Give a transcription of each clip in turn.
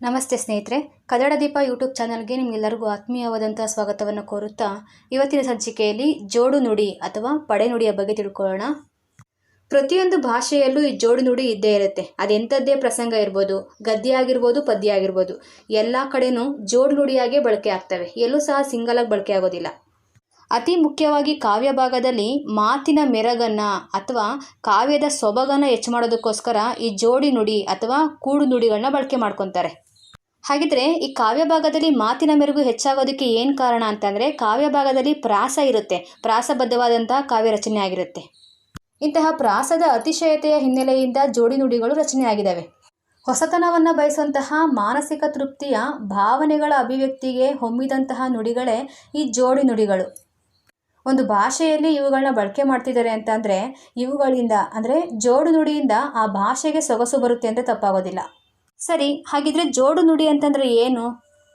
ನಮಸ್ತೆ ಸ್ನೇಹಿತರೆ, ಕನ್ನಡ ದೀಪ ಯೂಟ್ಯೂಬ್ ಚಾನಲ್ಗೆ ನಿಮಗೆಲ್ಲರಿಗೂ ಆತ್ಮೀಯವಾದಂಥ ಸ್ವಾಗತವನ್ನು ಕೋರುತ್ತಾ ಇವತ್ತಿನ ಸಂಚಿಕೆಯಲ್ಲಿ ಜೋಡು ನುಡಿ ಅಥವಾ ಪಡೆನುಡಿಯ ಬಗ್ಗೆ ತಿಳ್ಕೊಳ್ಳೋಣ. ಪ್ರತಿಯೊಂದು ಭಾಷೆಯಲ್ಲೂ ಈ ಜೋಡು ನುಡಿ ಇದ್ದೇ ಇರುತ್ತೆ. ಅದೆಂಥದ್ದೇ ಪ್ರಸಂಗ ಇರ್ಬೋದು, ಗದ್ಯ ಆಗಿರ್ಬೋದು, ಪದ್ಯ ಆಗಿರ್ಬೋದು, ಎಲ್ಲ ಕಡೆನೂ ಜೋಡು ನುಡಿಯಾಗೇ ಬಳಕೆ ಆಗ್ತವೆ. ಎಲ್ಲೂ ಸಹ ಸಿಂಗಲ್ ಆಗಿ ಬಳಕೆ ಆಗೋದಿಲ್ಲ. ಅತಿ ಮುಖ್ಯವಾಗಿ ಕಾವ್ಯ ಭಾಗದಲ್ಲಿ ಮಾತಿನ ಮೆರಗನ್ನು ಅಥವಾ ಕಾವ್ಯದ ಸೊಬಗನ್ನು ಹೆಚ್ಚು ಮಾಡೋದಕ್ಕೋಸ್ಕರ ಈ ಜೋಡಿ ನುಡಿ ಅಥವಾ ಕೂಡು ನುಡಿಗಳನ್ನ ಬಳಕೆ ಮಾಡ್ಕೊತಾರೆ. ಹಾಗಿದ್ರೆ ಈ ಕಾವ್ಯ ಭಾಗದಲ್ಲಿ ಮಾತಿನ ಮೆರುಗು ಹೆಚ್ಚಾಗೋದಕ್ಕೆ ಏನು ಕಾರಣ ಅಂತಂದರೆ ಕಾವ್ಯ ಭಾಗದಲ್ಲಿ ಪ್ರಾಸ ಇರುತ್ತೆ, ಪ್ರಾಸಬದ್ಧವಾದಂತಹ ಕಾವ್ಯ ರಚನೆ ಆಗಿರುತ್ತೆ. ಇಂತಹ ಪ್ರಾಸದ ಅತಿಶಯತೆಯ ಹಿನ್ನೆಲೆಯಿಂದ ಜೋಡಿ ನುಡಿಗಳು ರಚನೆಯಾಗಿದ್ದಾವೆ ಹೊಸತನವನ್ನು ಬಯಸುವಂತಹ ಮಾನಸಿಕ ತೃಪ್ತಿಯ ಭಾವನೆಗಳ ಅಭಿವ್ಯಕ್ತಿಗೆ ಹೊಮ್ಮಿದಂತಹ ನುಡಿಗಳೇ ಈ ಜೋಡಿ ನುಡಿಗಳು. ಒಂದು ಭಾಷೆಯಲ್ಲಿ ಇವುಗಳನ್ನ ಬಳಕೆ ಮಾಡ್ತಿದ್ದಾರೆ ಅಂತಂದರೆ ಇವುಗಳಿಂದ, ಅಂದರೆ ಜೋಡು ನುಡಿಯಿಂದ ಆ ಭಾಷೆಗೆ ಸೊಗಸು ಬರುತ್ತೆ ಅಂತ ತಪ್ಪಾಗೋದಿಲ್ಲ. ಸರಿ, ಹಾಗಿದ್ರೆ ಜೋಡು ನುಡಿ ಅಂತಂದರೆ ಏನು?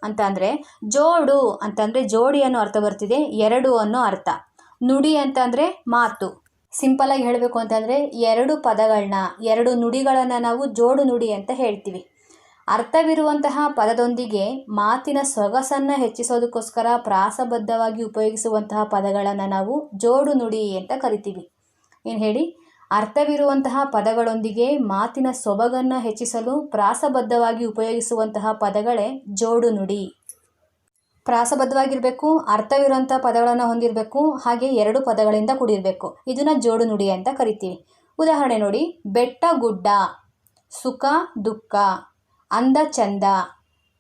ಅಂತ ಅಂದರೆ ಜೋಡು ಅಂತಂದರೆ ಜೋಡಿ ಅನ್ನೋ ಅರ್ಥ ಬರ್ತಿದೆ, ಎರಡು ಅನ್ನೋ ಅರ್ಥ. ನುಡಿ ಅಂತಂದರೆ ಮಾತು. ಸಿಂಪಲಾಗಿ ಹೇಳಬೇಕು ಅಂತಂದರೆ ಎರಡು ಪದಗಳನ್ನ ಎರಡು ನುಡಿಗಳನ್ನು ನಾವು ಜೋಡು ನುಡಿ ಅಂತ ಹೇಳ್ತೀವಿ. ಅರ್ಥವಿರುವಂತಹ ಪದದೊಂದಿಗೆ ಮಾತಿನ ಸೊಗಸನ್ನು ಹೆಚ್ಚಿಸೋದಕ್ಕೋಸ್ಕರ ಪ್ರಾಸಬದ್ಧವಾಗಿ ಉಪಯೋಗಿಸುವಂತಹ ಪದಗಳನ್ನು ನಾವು ಜೋಡು ನುಡಿ ಅಂತ ಕರಿತೀವಿ. ಏನು ಹೇಳಿ? ಅರ್ಥವಿರುವಂತಹ ಪದಗಳೊಂದಿಗೆ ಮಾತಿನ ಸೊಬಗನ್ನು ಹೆಚ್ಚಿಸಲು ಪ್ರಾಸಬದ್ಧವಾಗಿ ಉಪಯೋಗಿಸುವಂತಹ ಪದಗಳೇ ಜೋಡು ನುಡಿ. ಪ್ರಾಸಬದ್ಧವಾಗಿರಬೇಕು, ಅರ್ಥವಿರುವಂಥ ಪದಗಳನ್ನು ಹೊಂದಿರಬೇಕು, ಹಾಗೆ ಎರಡು ಪದಗಳಿಂದ ಕೂಡಿರಬೇಕು. ಇದನ್ನು ಜೋಡು ನುಡಿ ಅಂತ ಕರಿತೀವಿ. ಉದಾಹರಣೆ ನೋಡಿ, ಬೆಟ್ಟ ಗುಡ್ಡ, ಸುಖ ದುಃಖ ಅಂದ ಚಂದ,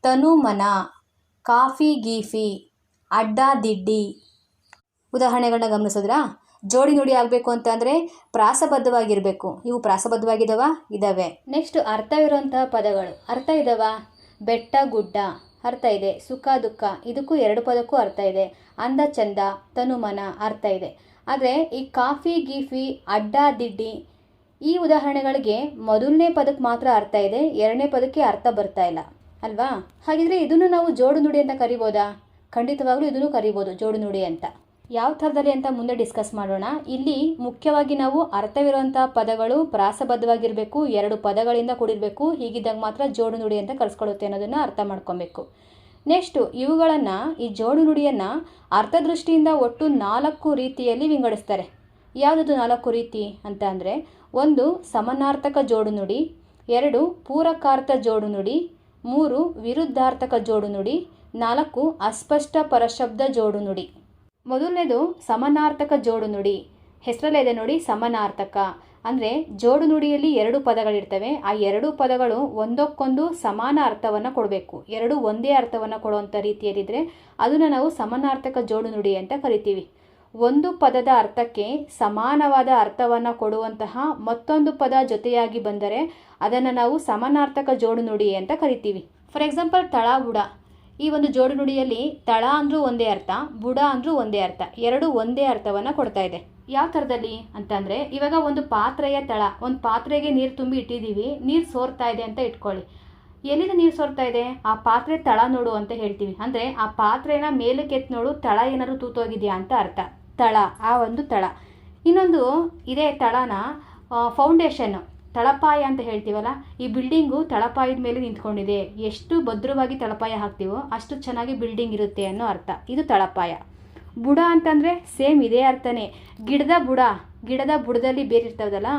ತನು ಮನ, ಕಾಫಿ ಗೀಫಿ, ಅಡ್ಡ ದಿಡ್ಡಿ. ಉದಾಹರಣೆಗಳನ್ನ ಗಮನಿಸಿದ್ರಾ? ಜೋಡಿ ನುಡಿ ಆಗಬೇಕು ಅಂತ ಅಂದರೆ ಪ್ರಾಸಬದ್ಧವಾಗಿರಬೇಕು. ಇವು ಪ್ರಾಸಬದ್ಧವಾಗಿದ್ದಾವ ಇದ್ದಾವೆ ನೆಕ್ಸ್ಟ್ ಅರ್ಥವಿರುವಂತಹ ಪದಗಳು. ಅರ್ಥ ಇದ್ದಾವ ಬೆಟ್ಟ, ಗುಡ್ಡ. ಅರ್ಥ ಇದೆ. ಸುಖ, ದುಃಖ. ಇದಕ್ಕೂ ಎರಡು ಪದಕ್ಕೂ ಅರ್ಥ ಇದೆ. ಅಂದ, ಚಂದ, ತನುಮನ ಅರ್ಥ ಇದೆ. ಆದರೆ ಈ ಕಾಫಿ, ಗೀಫಿ, ಅಡ್ಡ, ದಿಡ್ಡಿ ಈ ಉದಾಹರಣೆಗಳಿಗೆ ಮೊದಲನೇ ಪದಕ್ಕೆ ಮಾತ್ರ ಅರ್ಥ ಇದೆ. ಎರಡನೇ ಪದಕ್ಕೆ ಅರ್ಥ ಬರ್ತಾ ಇಲ್ಲ. ಅಲ್ವಾ? ಹಾಗಿದ್ರೆ ಇದನ್ನು ನಾವು ಜೋಡು ನುಡಿ ಅಂತ ಕರಿಬೋದಾ? ಖಂಡಿತವಾಗ್ಲೂ ಇದನ್ನು ಕರಿಬೋದು, ಜೋಡು ನುಡಿ ಅಂತ. ಯಾವ ಥರದಲ್ಲಿ ಅಂತ ಮುಂದೆ ಡಿಸ್ಕಸ್ ಮಾಡೋಣ. ಇಲ್ಲಿ ಮುಖ್ಯವಾಗಿ ನಾವು ಅರ್ಥವಿರುವಂಥ ಪದಗಳು ಪ್ರಾಸಬದ್ಧವಾಗಿರಬೇಕು, ಎರಡು ಪದಗಳಿಂದ ಕೂಡಿರಬೇಕು, ಹೀಗಿದ್ದಾಗ ಮಾತ್ರ ಜೋಡು ನುಡಿ ಅಂತ ಕರೆಸ್ಕೊಳ್ಳುತ್ತೆ ಅನ್ನೋದನ್ನು ಅರ್ಥ ಮಾಡ್ಕೊಬೇಕು. ನೆಕ್ಸ್ಟು, ಇವುಗಳನ್ನು, ಈ ಜೋಡು ನುಡಿಯನ್ನು ಅರ್ಥದೃಷ್ಟಿಯಿಂದ ಒಟ್ಟು ನಾಲ್ಕು ರೀತಿಯಲ್ಲಿ ವಿಂಗಡಿಸ್ತಾರೆ. ಯಾವುದದು ನಾಲ್ಕು ರೀತಿ ಅಂತ ಅಂದರೆ, ಒಂದು ಸಮನಾರ್ಥಕ ಜೋಡು ನುಡಿ, ಎರಡು ಪೂರಕಾರ್ಥ ಜೋಡು ನುಡಿ, ಮೂರು ವಿರುದ್ಧಾರ್ಥಕ ಜೋಡು ನುಡಿ, ನಾಲ್ಕು ಅಸ್ಪಷ್ಟ ಪರಶಬ್ದ ಜೋಡು ನುಡಿ. ಮೊದಲನೇದು ಸಮನಾರ್ಥಕ ಜೋಡು ನುಡಿ. ಹೆಸರಲ್ಲೇ ಇದೆ ನೋಡಿ ಸಮನಾರ್ಥಕ. ಅಂದರೆ ಜೋಡು ನುಡಿಯಲ್ಲಿ ಎರಡು ಪದಗಳಿರ್ತವೆ. ಆ ಎರಡು ಪದಗಳು ಒಂದಕ್ಕೊಂದು ಸಮಾನ ಅರ್ಥವನ್ನು ಕೊಡಬೇಕು. ಎರಡು ಒಂದೇ ಅರ್ಥವನ್ನು ಕೊಡುವಂಥ ರೀತಿಯಲ್ಲಿದ್ದರೆ ಅದನ್ನು ನಾವು ಸಮನಾರ್ಥಕ ಜೋಡು ನುಡಿ ಅಂತ ಕರಿತೀವಿ. ಒಂದು ಪದದ ಅರ್ಥಕ್ಕೆ ಸಮಾನವಾದ ಅರ್ಥವನ್ನು ಕೊಡುವಂತಹ ಮತ್ತೊಂದು ಪದ ಜೊತೆಯಾಗಿ ಬಂದರೆ ಅದನ್ನು ನಾವು ಸಮನಾರ್ಥಕ ಜೋಡು ನುಡಿ ಅಂತ ಕರಿತೀವಿ. ಫಾರ್ ಎಕ್ಸಾಂಪಲ್ ತಳ ಬುಡ ಈ ಒಂದು ಜೋಡು ನುಡಿಯಲ್ಲಿ ತಳ ಅಂದರೂ ಒಂದೇ ಅರ್ಥ, ಬುಡ ಅಂದರೂ ಒಂದೇ ಅರ್ಥ, ಎರಡು ಒಂದೇ ಅರ್ಥವನ್ನು ಕೊಡ್ತಾ ಇದೆ. ಯಾವ ಥರದಲ್ಲಿ ಅಂತಂದರೆ ಇವಾಗ ಒಂದು ಪಾತ್ರೆಯ ತಳ, ಒಂದು ಪಾತ್ರೆಗೆ ನೀರು ತುಂಬಿ ಇಟ್ಟಿದ್ದೀವಿ, ನೀರು ಸೋರ್ತಾ ಇದೆ ಅಂತ ಇಟ್ಕೊಳ್ಳಿ. ಎಲ್ಲಿಂದ ನೀರು ಸೋರ್ತಾ ಇದೆ? ಆ ಪಾತ್ರೆ ತಳ ನೋಡು ಅಂತ ಹೇಳ್ತೀವಿ. ಅಂದರೆ ಆ ಪಾತ್ರೆನ ಮೇಲಕ್ಕೆ ಎತ್ತು ನೋಡು, ತಳ ಏನಾದ್ರು ತೂತೋಗಿದೆಯಾ ಅಂತ ಅರ್ಥ. ತಳ, ಆ ಒಂದು ತಳ. ಇನ್ನೊಂದು ಇದೇ ತಳನ ಫೌಂಡೇಶನ್ ತಳಪಾಯ ಅಂತ ಹೇಳ್ತೀವಲ್ಲ, ಈ ಬಿಲ್ಡಿಂಗು ತಳಪಾಯದ ಮೇಲೆ ನಿಂತ್ಕೊಂಡಿದೆ. ಎಷ್ಟು ಭದ್ರವಾಗಿ ತಳಪಾಯ ಹಾಕ್ತೀವೋ ಅಷ್ಟು ಚೆನ್ನಾಗಿ ಬಿಲ್ಡಿಂಗ್ ಇರುತ್ತೆ ಅನ್ನೋ ಅರ್ಥ. ಇದು ತಳಪಾಯ. ಬುಡ ಅಂತಂದರೆ ಸೇಮ್ ಇದೇ ಅರ್ಥನೇ. ಗಿಡದ ಬುಡ, ಗಿಡದ ಬುಡದಲ್ಲಿ ಬೇರಿರ್ತದಲ್ಲ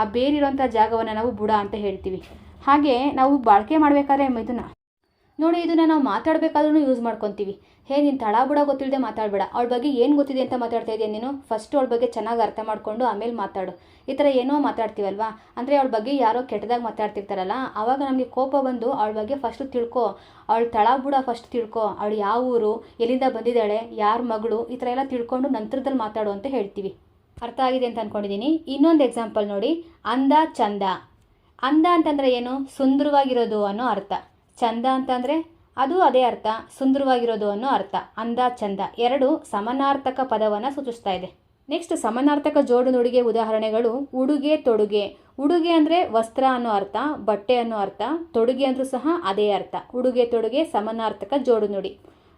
ಆ ಬೇರಿರೋಂಥ ಜಾಗವನ್ನು ನಾವು ಬುಡ ಅಂತ ಹೇಳ್ತೀವಿ. ಹಾಗೆ ನಾವು ಬಳಕೆ ಮಾಡಬೇಕಾದ್ರೆ ಇದನ್ನು ನೋಡಿ, ಇದನ್ನು ನಾವು ಮಾತಾಡಬೇಕಾದ್ರೂ ಯೂಸ್ ಮಾಡ್ಕೊತೀವಿ. ಹೇ ನೀನು ತಳ ಬಿಡ ಗೊತ್ತಿಲ್ಲದೆ ಮಾತಾಡಬೇಡ. ಅವಳ ಬಗ್ಗೆ ಏನು ಗೊತ್ತಿದೆ ಅಂತ ಮಾತಾಡ್ತಾ ಇದೆಯಾ ನೀನು? ಫಸ್ಟ್ ಅವಳ ಬಗ್ಗೆ ಚೆನ್ನಾಗಿ ಅರ್ಥ ಮಾಡಿಕೊಂಡು ಆಮೇಲೆ ಮಾತಾಡು. ಈ ಥರ ಏನೋ ಮಾತಾಡ್ತೀವಲ್ವಾ? ಅಂದರೆ ಅವಳ ಬಗ್ಗೆ ಯಾರೋ ಕೆಟ್ಟದಾಗಿ ಮಾತಾಡ್ತಿರ್ತಾರಲ್ಲ ಆವಾಗ ನಮಗೆ ಕೋಪ ಬಂದು ಅವಳ ಬಗ್ಗೆ ಫಸ್ಟು ತಿಳ್ಕೊ. ಅವಳು ತಳ ಬುಡ ಫಸ್ಟ್ ತಿಳ್ಕೊ. ಅವಳು ಯಾವ ಊರು, ಎಲ್ಲಿಂದ ಬಂದಿದ್ದಾಳೆ, ಯಾರ ಮಗಳು, ಈ ಥರ ಎಲ್ಲ ತಿಳ್ಕೊಂಡು ನಂತರದಲ್ಲಿ ಮಾತಾಡು ಅಂತ ಹೇಳ್ತೀವಿ. ಅರ್ಥ ಆಗಿದೆ ಅಂತ ಅಂದ್ಕೊಂಡಿದ್ದೀನಿ ಇನ್ನೊಂದು ಎಕ್ಸಾಂಪಲ್ ನೋಡಿ. ಅಂದ, ಚಂದ. ಅಂದ ಅಂತಂದರೆ ಏನು? ಸುಂದರವಾಗಿರೋದು ಅನ್ನೋ ಅರ್ಥ. ಚಂದ ಅಂತಂದರೆ ಅದು ಅದೇ ಅರ್ಥ, ಸುಂದರವಾಗಿರೋದು ಅನ್ನೋ ಅರ್ಥ. ಅಂದ ಚಂದ ಎರಡು, ಸಮನಾರ್ಥಕ ಪದವನ್ನು ಸೂಚಿಸ್ತಾ ಇದೆ. ನೆಕ್ಸ್ಟ್ ಸಮನಾರ್ಥಕ ಜೋಡು ನುಡಿಗೆ ಉದಾಹರಣೆಗಳು ಉಡುಗೆ, ತೊಡುಗೆ. ಉಡುಗೆ ಅಂದರೆ ವಸ್ತ್ರ ಅನ್ನೋ ಅರ್ಥ, ಬಟ್ಟೆ ಅನ್ನೋ ಅರ್ಥ. ತೊಡುಗೆ ಅಂದರೂ ಸಹ ಅದೇ ಅರ್ಥ. ಉಡುಗೆ, ತೊಡುಗೆ, ಸಮನಾರ್ಥಕ ಜೋಡು ನುಡಿ.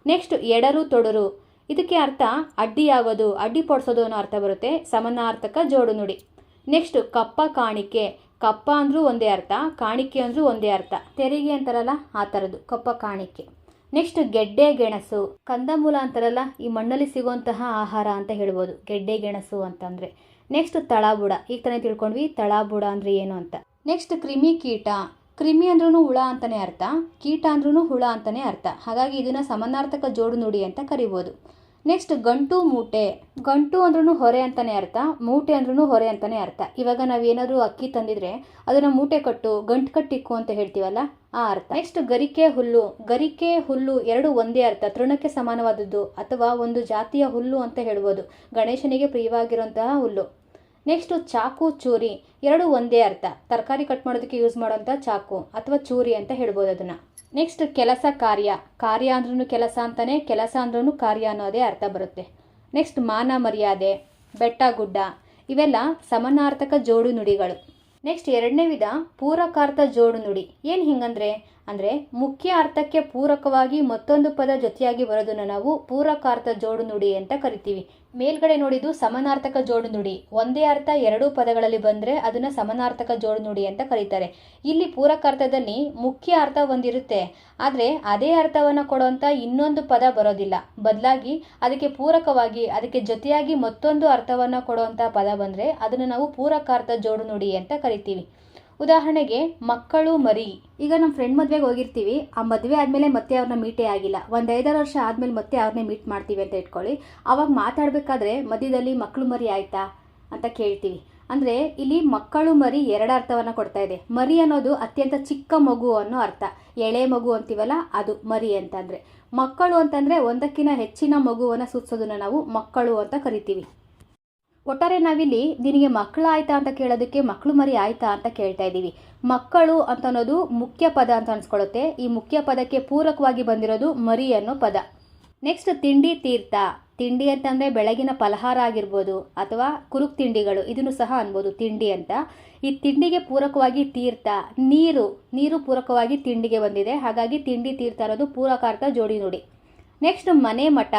ನೆಕ್ಸ್ಟ್ ಎಡರು, ತೊಡರು. ಇದಕ್ಕೆ ಅರ್ಥ ಅಡ್ಡಿಯಾಗೋದು ಅಡ್ಡಿಪಡಿಸೋದು ಅನ್ನೋ ಅರ್ಥ ಬರುತ್ತೆ, ಸಮನಾರ್ಥಕ ಜೋಡು ನುಡಿ. ನೆಕ್ಸ್ಟ್ ಕಪ್ಪ ಕಾಣಿಕೆ. ಕಪ್ಪ ಅಂದರೂ ಒಂದೇ ಅರ್ಥ, ಕಾಣಿಕೆ ಅಂದರೂ ಒಂದೇ ಅರ್ಥ. ತೆರಿಗೆ ಅಂತಾರಲ್ಲ, ಆ ಥರದ್ದು. ಕಪ್ಪ, ಕಾಣಿಕೆ. ನೆಕ್ಸ್ಟ್ ಗೆಡ್ಡೆ, ಗೆಣಸು. ಕಂದಮೂಲ ಅಂತಾರಲ್ಲ, ಈ ಮಣ್ಣಲ್ಲಿ ಸಿಗುವಂತಹ ಆಹಾರ ಅಂತ ಹೇಳ್ಬೋದು. ಗೆಡ್ಡೆ, ಗೆಣಸು ಅಂತಂದರೆ. ನೆಕ್ಸ್ಟ್ ತಳಬುಡ. ಈಗ ತಾನೇ ತಿಳ್ಕೊಂಡ್ವಿ, ತಳಬುಡ ಅಂದರೆ ಏನು ಅಂತ. ನೆಕ್ಸ್ಟ್ ಕ್ರಿಮಿ ಕೀಟ. ಕ್ರಿಮಿ ಅಂದ್ರೂ ಹುಳ ಅಂತಲೇ ಅರ್ಥ, ಕೀಟ ಅಂದ್ರೂ ಹುಳ ಅಂತಲೇ ಅರ್ಥ. ಹಾಗಾಗಿ ಇದನ್ನು ಸಮಾನಾರ್ಥಕ ಜೋಡು ನುಡಿ ಅಂತ ಕರಿಬೋದು. ನೆಕ್ಸ್ಟ್ ಗಂಟು, ಮೂಟೆ. ಗಂಟು ಅಂದ್ರೂ ಹೊರೆ ಅಂತಲೇ ಅರ್ಥ, ಮೂಟೆ ಅಂದ್ರೂ ಹೊರೆ ಅಂತಲೇ ಅರ್ಥ. ಇವಾಗ ನಾವು ಏನಾದರೂ ಅಕ್ಕಿ ತಂದಿದ್ರೆ ಅದನ್ನು ಮೂಟೆ ಕಟ್ಟು, ಗಂಟು ಕಟ್ಟಿಕ್ಕು ಅಂತ ಹೇಳ್ತೀವಲ್ಲ, ಆ ಅರ್ಥ. ನೆಕ್ಸ್ಟ್ ಗರಿಕೆ, ಹುಲ್ಲು. ಗರಿಕೆ, ಹುಲ್ಲು ಎರಡು ಒಂದೇ ಅರ್ಥ, ತೃಣಕ್ಕೆ ಸಮಾನವಾದದ್ದು ಅಥವಾ ಒಂದು ಜಾತಿಯ ಹುಲ್ಲು ಅಂತ ಹೇಳ್ಬೋದು. ಗಣೇಶನಿಗೆ ಪ್ರಿಯವಾಗಿರುವಂತಹ ಹುಲ್ಲು. ನೆಕ್ಸ್ಟ್ ಚಾಕು, ಚೂರಿ. ಎರಡು ಒಂದೇ ಅರ್ಥ. ತರಕಾರಿ ಕಟ್ ಮಾಡೋದಕ್ಕೆ ಯೂಸ್ ಮಾಡೋಂಥ ಚಾಕು ಅಥವಾ ಚೂರಿ ಅಂತ ಹೇಳ್ಬೋದು ಅದನ್ನು. ನೆಕ್ಸ್ಟ್ ಕೆಲಸ ಕಾರ್ಯ. ಕಾರ್ಯ ಅಂದ್ರೂ ಕೆಲಸ ಅಂತಾನೆ, ಕೆಲಸ ಅಂದ್ರೂ ಕಾರ್ಯ ಅನ್ನೋದೇ ಅರ್ಥ ಬರುತ್ತೆ. ನೆಕ್ಸ್ಟ್ ಮಾನ ಮರ್ಯಾದೆ, ಬೆಟ್ಟ ಗುಡ್ಡ, ಇವೆಲ್ಲ ಸಮನಾರ್ಥಕ ಜೋಡು ನುಡಿಗಳು. ನೆಕ್ಸ್ಟ್ ಎರಡನೇ ವಿಧ ಪೂರಕಾರ್ಥ ಜೋಡು ನುಡಿ. ಏನು ಹಿಂಗಂದ್ರೆ ಅಂದರೆ ಮುಖ್ಯ ಅರ್ಥಕ್ಕೆ ಪೂರಕವಾಗಿ ಮತ್ತೊಂದು ಪದ ಜೊತೆಯಾಗಿ ಬರೋದನ್ನು ನಾವು ಪೂರಕಾರ್ಥ ಜೋಡು ನುಡಿ ಅಂತ ಕರಿತೀವಿ. ಮೇಲ್ಗಡೆ ನೋಡಿದ್ದು ಸಮಾನಾರ್ಥಕ ಜೋಡು ನುಡಿ ಒಂದೇ ಅರ್ಥ ಎರಡೂ ಪದಗಳಲ್ಲಿ ಬಂದರೆ ಅದನ್ನು ಸಮಾನಾರ್ಥಕ ಜೋಡು ನುಡಿ ಅಂತ ಕರೀತಾರೆ. ಇಲ್ಲಿ ಪೂರಕಾರ್ಥದಲ್ಲಿ ಮುಖ್ಯ ಅರ್ಥ ಒಂದಿರುತ್ತೆ. ಆದರೆ ಅದೇ ಅರ್ಥವನ್ನು ಕೊಡುವಂಥ ಇನ್ನೊಂದು ಪದ ಬರೋದಿಲ್ಲ. ಬದಲಾಗಿ ಅದಕ್ಕೆ ಪೂರಕವಾಗಿ, ಅದಕ್ಕೆ ಜೊತೆಯಾಗಿ ಮತ್ತೊಂದು ಅರ್ಥವನ್ನು ಕೊಡುವಂಥ ಪದ ಬಂದರೆ ಅದನ್ನು ನಾವು ಪೂರಕಾರ್ಥ ಜೋಡು ನುಡಿ ಅಂತ ಕರಿತೀವಿ. ಉದಾಹರಣೆಗೆ, ಮಕ್ಕಳು ಮರಿ. ಈಗ ನಮ್ಮ ಫ್ರೆಂಡ್ ಮದುವೆಗೆ ಹೋಗಿರ್ತೀವಿ. ಆ ಮದುವೆ ಆದಮೇಲೆ ಮತ್ತೆ ಅವ್ರನ್ನ ಮೀಟೇ ಆಗಿಲ್ಲ. ಒಂದು ಐದಾರು ವರ್ಷ ಆದಮೇಲೆ ಮತ್ತೆ ಅವ್ರನ್ನೇ ಮೀಟ್ ಮಾಡ್ತೀವಿ ಅಂತ ಇಟ್ಕೊಳ್ಳಿ. ಅವಾಗ ಮಾತಾಡಬೇಕಾದ್ರೆ, ಮಧ್ಯದಲ್ಲಿ ಮಕ್ಕಳು ಮರಿ ಆಯ್ತಾ ಅಂತ ಕೇಳ್ತೀವಿ. ಅಂದರೆ, ಇಲ್ಲಿ ಮಕ್ಕಳು ಮರಿ ಎರಡು ಅರ್ಥವನ್ನು ಕೊಡ್ತಾ ಇದೆ. ಮರಿ ಅನ್ನೋದು ಅತ್ಯಂತ ಚಿಕ್ಕ ಮಗು ಅನ್ನೋ ಅರ್ಥ. ಎಳೆ ಮಗು ಅಂತೀವಲ್ಲ, ಅದು ಮರಿ ಅಂತಂದರೆ ಮಕ್ಕಳು ಅಂತಂದರೆ ಒಂದಕ್ಕಿಂತ ಹೆಚ್ಚಿನ ಮಗುವನ್ನು ಸೂಚಿಸೋದನ್ನ ನಾವು ಮಕ್ಕಳು ಅಂತ ಕರಿತೀವಿ. ಒಟ್ಟಾರೆ ನಾವಿಲ್ಲಿ ನಿನಗೆ ಮಕ್ಕಳು ಆಯ್ತಾ ಅಂತ ಕೇಳೋದಕ್ಕೆ ಮಕ್ಕಳು ಮರಿ ಆಯ್ತಾ ಅಂತ ಕೇಳ್ತಾ ಇದ್ದೀವಿ. ಮಕ್ಕಳು ಅಂತ ಅನ್ನೋದು ಮುಖ್ಯ ಪದ ಅಂತ ಅನ್ಸ್ಕೊಳ್ಳುತ್ತೆ. ಈ ಮುಖ್ಯ ಪದಕ್ಕೆ ಪೂರಕವಾಗಿ ಬಂದಿರೋದು ಮರಿ ಅನ್ನೋ ಪದ. ನೆಕ್ಸ್ಟ್ ತಿಂಡಿ ತೀರ್ಥ. ತಿಂಡಿ ಅಂತಂದರೆ ಬೆಳಗಿನ ಫಲಹಾರ ಆಗಿರ್ಬೋದು ಅಥವಾ ಕುರುಕ್ ತಿಂಡಿಗಳು. ಇದನ್ನು ಸಹ ಅನ್ಬೋದು ತಿಂಡಿ ಅಂತ. ಈ ತಿಂಡಿಗೆ ಪೂರಕವಾಗಿ ತೀರ್ಥ. ನೀರು. ನೀರು ಪೂರಕವಾಗಿ ತಿಂಡಿಗೆ ಬಂದಿದೆ. ಹಾಗಾಗಿ ತಿಂಡಿ ತೀರ್ಥ ಅನ್ನೋದು ಪೂರಕಾರ್ಥ ಜೋಡಿ ನೋಡಿ. ನೆಕ್ಸ್ಟ್ ಮನೆ ಮಠ.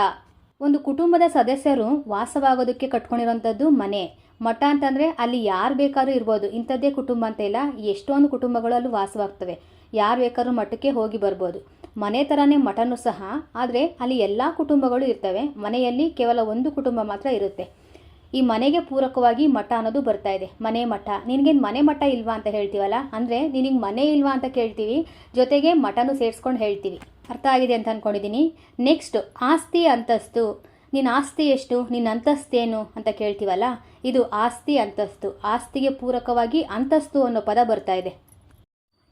ಒಂದು ಕುಟುಂಬದ ಸದಸ್ಯರು ವಾಸವಾಗೋದಕ್ಕೆ ಕಟ್ಕೊಂಡಿರೋಂಥದ್ದು ಮನೆ. ಮಠ ಅಂತಂದರೆ ಅಲ್ಲಿ ಯಾರು ಬೇಕಾದ್ರೂ ಇರ್ಬೋದು. ಇಂಥದ್ದೇ ಕುಟುಂಬ ಅಂತ ಇಲ್ಲ. ಎಷ್ಟೊಂದು ಕುಟುಂಬಗಳು ಅಲ್ಲಿ ವಾಸವಾಗ್ತವೆ. ಯಾರು ಬೇಕಾದ್ರೂ ಮಠಕ್ಕೆ ಹೋಗಿ ಬರ್ಬೋದು. ಮನೆ ಥರನೇ ಮಠನೂ ಸಹ, ಆದರೆ ಅಲ್ಲಿ ಎಲ್ಲ ಕುಟುಂಬಗಳು ಇರ್ತವೆ. ಮನೆಯಲ್ಲಿ ಕೇವಲ ಒಂದು ಕುಟುಂಬ ಮಾತ್ರ ಇರುತ್ತೆ. ಈ ಮನೆಗೆ ಪೂರಕವಾಗಿ ಮಠ ಅನ್ನೋದು ಬರ್ತಾ ಇದೆ. ಮನೆ ಮಠ. ನಿನಗೇನು ಮನೆ ಮಠ ಇಲ್ವಾ ಅಂತ ಹೇಳ್ತೀವಲ್ಲ? ಅಂದರೆ ನಿನಗೆ ಮನೆ ಇಲ್ವಾ ಅಂತ ಕೇಳ್ತೀವಿ. ಜೊತೆಗೆ ಮಠನೂ ಸೇರಿಸ್ಕೊಂಡು ಹೇಳ್ತೀವಿ. ಅರ್ಥ ಆಗಿದೆ ಅಂತ ಅಂದ್ಕೊಂಡಿದ್ದೀನಿ ನೆಕ್ಸ್ಟ್ ಆಸ್ತಿ ಅಂತಸ್ತು. ನಿನ್ನ ಆಸ್ತಿ ಎಷ್ಟು? ನಿನ್ನ ಅಂತಸ್ತೇನು ಅಂತ ಕೇಳ್ತೀವಲ್ಲ? ಇದು ಆಸ್ತಿ ಅಂತಸ್ತು. ಆಸ್ತಿಗೆ ಪೂರಕವಾಗಿ ಅಂತಸ್ತು ಅನ್ನೋ ಪದ ಬರ್ತಾ ಇದೆ.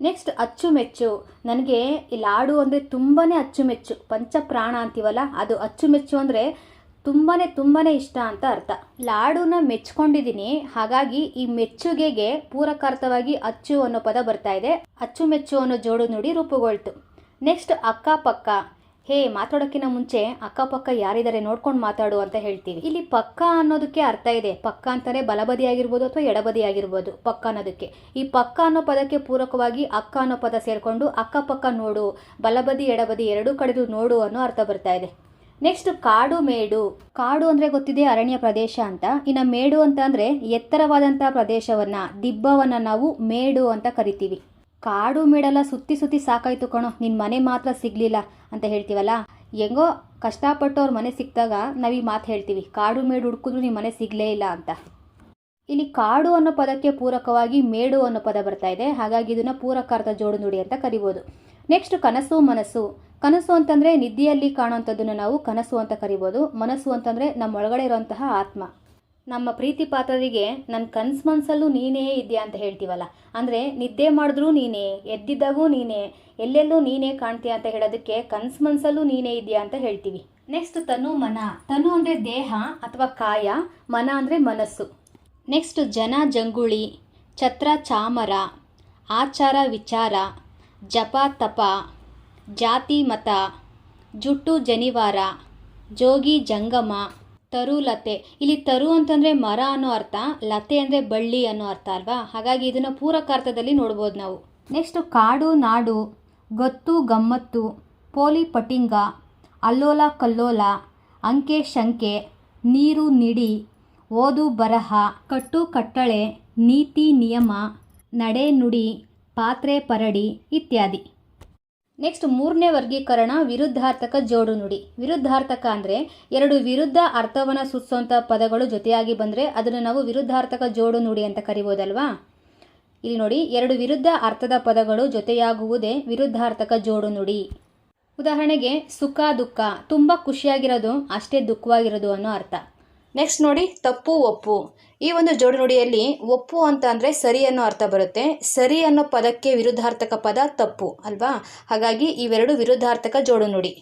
ನೆಕ್ಸ್ಟ್ ಅಚ್ಚುಮೆಚ್ಚು. ನನಗೆ ಈ ಲಾಡು ಅಂದರೆ ತುಂಬಾ ಅಚ್ಚುಮೆಚ್ಚು. ಪಂಚಪ್ರಾಣ ಅಂತೀವಲ್ಲ, ಅದು ಅಚ್ಚುಮೆಚ್ಚು ಅಂದರೆ ತುಂಬಾ ತುಂಬಾ ಇಷ್ಟ ಅಂತ ಅರ್ಥ. ಲಾಡುನ ಮೆಚ್ಕೊಂಡಿದ್ದೀನಿ, ಹಾಗಾಗಿ ಈ ಮೆಚ್ಚುಗೆಗೆ ಪೂರಕಾರ್ಥವಾಗಿ ಅಚ್ಚು ಅನ್ನೋ ಪದ ಬರ್ತಾ ಇದೆ. ಅಚ್ಚುಮೆಚ್ಚು ಅನ್ನೋ ಜೋಡು ನುಡಿ ರೂಪುಗೊಳ್ತು. ನೆಕ್ಸ್ಟ್ ಅಕ್ಕಪಕ್ಕ. ಹೇ ಮಾತಾಡೋಕ್ಕಿಂತ ಮುಂಚೆ ಅಕ್ಕಪಕ್ಕ ಯಾರಿದ್ದಾರೆ ನೋಡ್ಕೊಂಡು ಮಾತಾಡು ಅಂತ ಹೇಳ್ತೀವಿ. ಇಲ್ಲಿ ಪಕ್ಕ ಅನ್ನೋದಕ್ಕೆ ಅರ್ಥ ಇದೆ. ಪಕ್ಕ ಅಂತಾರೆ ಬಲಬದಿ ಆಗಿರ್ಬೋದು ಅಥವಾ ಎಡಬದಿ ಆಗಿರ್ಬೋದು ಪಕ್ಕ ಅನ್ನೋದಕ್ಕೆ. ಈ ಪಕ್ಕ ಅನ್ನೋ ಪದಕ್ಕೆ ಪೂರಕವಾಗಿ ಅಕ್ಕ ಅನ್ನೋ ಪದ ಸೇರಿಕೊಂಡು ಅಕ್ಕಪಕ್ಕ ನೋಡು, ಬಲಬದಿ, ಎಡಬದಿ ಎರಡೂ ಕಡೆದು ನೋಡು ಅನ್ನೋ ಅರ್ಥ ಬರ್ತಾ ಇದೆ. ನೆಕ್ಸ್ಟ್ ಕಾಡು ಮೇಡು. ಕಾಡು ಅಂದರೆ ಗೊತ್ತಿದೆ ಅರಣ್ಯ ಪ್ರದೇಶ ಅಂತ. ಇನ್ನು ಮೇಡು ಅಂತ ಅಂದರೆ ಎತ್ತರವಾದಂಥ ಪ್ರದೇಶವನ್ನು, ದಿಬ್ಬವನ್ನು ನಾವು ಮೇಡು ಅಂತ ಕರಿತೀವಿ. ಕಾಡು ಮೇಡೆಲ್ಲ ಸುತ್ತಿ ಸುತ್ತಿ ಸಾಕಾಯ್ತು ಕಣೋ ನಿನ್ನ ಮನೆ ಮಾತ್ರ ಸಿಗಲಿಲ್ಲ ಅಂತ ಹೇಳ್ತೀವಲ್ಲ? ಹೆಂಗೋ ಕಷ್ಟಪಟ್ಟು ಅವ್ರ ಮನೆ ಸಿಕ್ಕಿದಾಗ ನಾವೀ ಈ ಮಾತು ಹೇಳ್ತೀವಿ, ಕಾಡು ಮೇಡು ಹುಡುಕಿದ್ರು ನಿಮ್ಮ ಮನೆ ಸಿಗಲೇ ಇಲ್ಲ ಅಂತ. ಇಲ್ಲಿ ಕಾಡು ಅನ್ನೋ ಪದಕ್ಕೆ ಪೂರಕವಾಗಿ ಮೇಡು ಅನ್ನೋ ಪದ ಬರ್ತಾ ಇದೆ, ಹಾಗಾಗಿ ಇದನ್ನು ಪೂರಕಾರ್ಥ ಜೋಡು ನುಡಿ ಅಂತ ಕರಿಬೋದು. ನೆಕ್ಸ್ಟ್ ಕನಸು, ಮನಸ್ಸು. ಕನಸು ಅಂತಂದರೆ ನಿದ್ದೆಯಲ್ಲಿ ಕಾಣುವಂಥದ್ದನ್ನು ನಾವು ಕನಸು ಅಂತ ಕರಿಬೋದು. ಮನಸ್ಸು ಅಂತಂದರೆ ನಮ್ಮೊಳಗಡೆ ಇರುವಂತಹ ಆತ್ಮ. ನಮ್ಮ ಪ್ರೀತಿ ಪಾತ್ರರಿಗೆ ನನ್ನ ಕನ್ಸು ಮನಸ್ಸಲ್ಲೂ ನೀನೇ ಇದೆಯಾ ಅಂತ ಹೇಳ್ತೀವಲ್ಲ. ಅಂದರೆ ನಿದ್ದೆ ಮಾಡಿದ್ರೂ ನೀನೇ, ಎದ್ದಿದ್ದಾಗೂ ನೀನೇ, ಎಲ್ಲೆಲ್ಲೂ ನೀನೇ ಕಾಣ್ತೀಯ ಅಂತ ಹೇಳೋದಕ್ಕೆ ಕನ್ಸು ಮನಸ್ಸಲ್ಲೂ ನೀನೇ ಇದೆಯಾ ಅಂತ ಹೇಳ್ತೀವಿ. ನೆಕ್ಸ್ಟ್ ತನು ಮನ. ತನು ಅಂದರೆ ದೇಹ ಅಥವಾ ಕಾಯ, ಮನ ಅಂದರೆ ಮನಸ್ಸು. ನೆಕ್ಸ್ಟ್ ಜನ ಜಂಗುಳಿ, ಛತ್ರ ಚಾಮರ, ಆಚಾರ ವಿಚಾರ, ಜಪ ತಪ, ಜಾತಿ ಮತ, ಜುಟ್ಟು ಜನಿವಾರ, ಜೋಗಿ ಜಂಗಮ ತರು ಲತೆ ಇಲ್ಲಿ ತರು ಅಂತಂದರೆ ಮರ ಅನ್ನೋ ಅರ್ಥ, ಲತೆ ಅಂದರೆ ಬಳ್ಳಿ ಅನ್ನೋ ಅರ್ಥ ಅಲ್ವಾ? ಹಾಗಾಗಿ ಇದನ್ನು ಪೂರಕಾರ್ಥದಲ್ಲಿ ನೋಡ್ಬೋದು ನಾವು. ನೆಕ್ಸ್ಟ್ ಕಾಡು, ನಾಡು, ಗೊತ್ತು, ಗಮ್ಮತ್ತು, ಪೋಲಿ, ಪಟಿಂಗ, ಅಲ್ಲೋಲ, ಕಲ್ಲೋಲ, ಅಂಕೆ, ಶಂಕೆ, ನೀರು, ನಿಡಿ, ಓದು, ಬರಹ, ಕಟ್ಟು, ಕಟ್ಟಳೆ, ನೀತಿ, ನಿಯಮ, ನಡೆ, ನುಡಿ, ಪಾತ್ರೆ, ಪರಡಿ ಇತ್ಯಾದಿ. ನೆಕ್ಸ್ಟ್ ಮೂರನೇ ವರ್ಗೀಕರಣ ವಿರುದ್ಧಾರ್ಥಕ ಜೋಡು ನುಡಿ. ವಿರುದ್ಧಾರ್ಥಕ ಅಂದರೆ ಎರಡು ವಿರುದ್ಧ ಅರ್ಥವನ್ನು ಸೂಚಿಸುವಂಥ ಪದಗಳು ಜೊತೆಯಾಗಿ ಬಂದರೆ ಅದನ್ನು ನಾವು ವಿರುದ್ಧಾರ್ಥಕ ಜೋಡು ನುಡಿ ಅಂತ ಕರಿಬೋದಲ್ವಾ? ಇಲ್ಲಿ ನೋಡಿ, ಎರಡು ವಿರುದ್ಧ ಅರ್ಥದ ಪದಗಳು ಜೊತೆಯಾಗುವುದೇ ವಿರುದ್ಧಾರ್ಥಕ ಜೋಡು ನುಡಿ. ಉದಾಹರಣೆಗೆ, ಸುಖ, ದುಃಖ. ತುಂಬ ಖುಷಿಯಾಗಿರೋದು, ಅಷ್ಟೇ ದುಃಖವಾಗಿರೋದು ಅನ್ನೋ ಅರ್ಥ. ನೆಕ್ಸ್ಟ್ ನೋಡಿ, ತಪ್ಪು, ಒಪ್ಪು. ಈ ಒಂದು ಜೋಡು ನುಡಿಯಲ್ಲಿ ಒಪ್ಪು ಅಂತ ಅಂದರೆ ಸರಿ ಅನ್ನೋ ಅರ್ಥ ಬರುತ್ತೆ. ಸರಿ ಅನ್ನೋ ಪದಕ್ಕೆ ವಿರುದ್ಧಾರ್ಥಕ ಪದ ತಪ್ಪು, ಅಲ್ವಾ? ಹಾಗಾಗಿ ಇವೆರಡು ವಿರುದ್ಧಾರ್ಥಕ ಜೋಡುನುಡಿ.